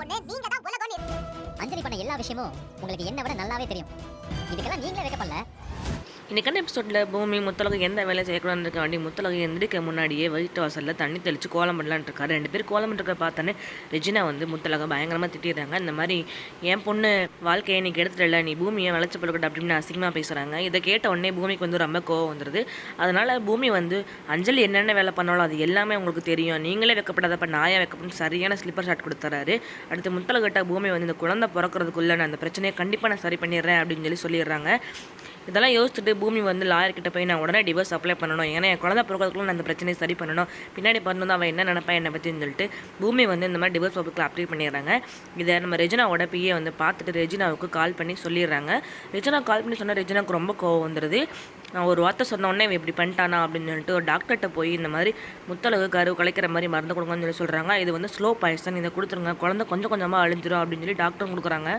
பொண்ணு நீங்க தான் உலகம் அஞ்சலி பண்ண எல்லா விஷயமும் உங்களுக்கு என்ன விட நல்லாவே தெரியும். இதுக்கெல்லாம் நீங்களே வைக்கப்படல. இன்றைக்கான எபிசோடில் பூமி முத்தலகம் எந்த வேலை செய்யக்கூடாதுன்னு இருக்க வேண்டிய முத்தலகம் எந்திரிக்க முன்னாடியே வயிற்று வாசலில் தண்ணி தெளித்து கோலம் பண்ணலான்னு இருக்காரு. ரெண்டு பேர் கோலம் பண்ணுறத பார்த்தோன்னே ரெஜினா வந்து முத்தலகம் பயங்கரமாக திட்டிடுறாங்க. இந்த மாதிரி என் பொண்ணு வாழ்க்கையை நீ கெடுத்துடல நீ பூமியை வளர்ச்சி பழுக்கட்ட அப்படின்னு அசிங்கமாக பேசுகிறாங்க இதை கேட்ட உடனே பூமிக்கு வந்து ரொம்ப கோவம் வந்துடுது அதனால் பூமி வந்து அஞ்சலி என்னென்ன வேலை பண்ணாலும் அது எல்லாமே உங்களுக்கு தெரியும். நீங்களே வைக்கப்படாதப்ப நாயாக வைக்கப்படும் சரியான ஸ்லிப்பர் ஷாட் கொடுத்துறாரு. அடுத்து முத்தலகிட்ட பூமி வந்து இந்த குழந்தை பிறக்கிறதுக்குள்ளே நான் அந்த பிரச்சனையை கண்டிப்பாக நான் சரி பண்ணிடுறேன் அப்படின்னு சொல்லி சொல்லிடுறாங்க. இதெல்லாம் யோசிச்சுட்டு பூமி வந்து லாயர்கிட்ட போய் நான் உடனே டிவோர்ஸ் அப்ளை பண்ணணும். ஏன்னா என் குழந்தை பிறக்கிறதுக்குள்ள நான் அந்த பிரச்சனையை சரி பண்ணணும். பின்னாடி பிறந்து அவன் என்ன நினப்பா என்னை பற்றின்னு சொல்லிட்டு பூமி வந்து இந்த மாதிரி டிவோர்ஸ் பப்புக்கில் அப்ளை பண்ணிடுறாங்க. இதை நம்ம ரெஜினாவோட பிஏ வந்து பார்த்துட்டு ரெஜினாவுக்கு கால் பண்ணி சொல்லிடுறாங்க. ரெஜினா கால் பண்ணி சொன்னால் ரெஜினாவுக்கு ரொம்ப கோவம் வந்துடுது நான் ஒரு வார்த்தை சொன்ன உடனே இவன் இப்படி பண்ணிட்டானா அப்படின்னு சொல்லிட்டு ஒரு டாக்டர்கிட்ட போய் இந்த மாதிரி முத்தளவு கரு கலைக்கிற மாதிரி மருந்து கொடுங்கன்னு சொல்லி சொல்கிறாங்க இது வந்து ஸ்லோ பாய்சன் இதை கொடுத்துருங்க. குழந்தை கொஞ்சம் கொஞ்சமாக அழிஞ்சிரும் அப்படின்னு சொல்லி டாக்டரும் கொடுக்குறாங்க.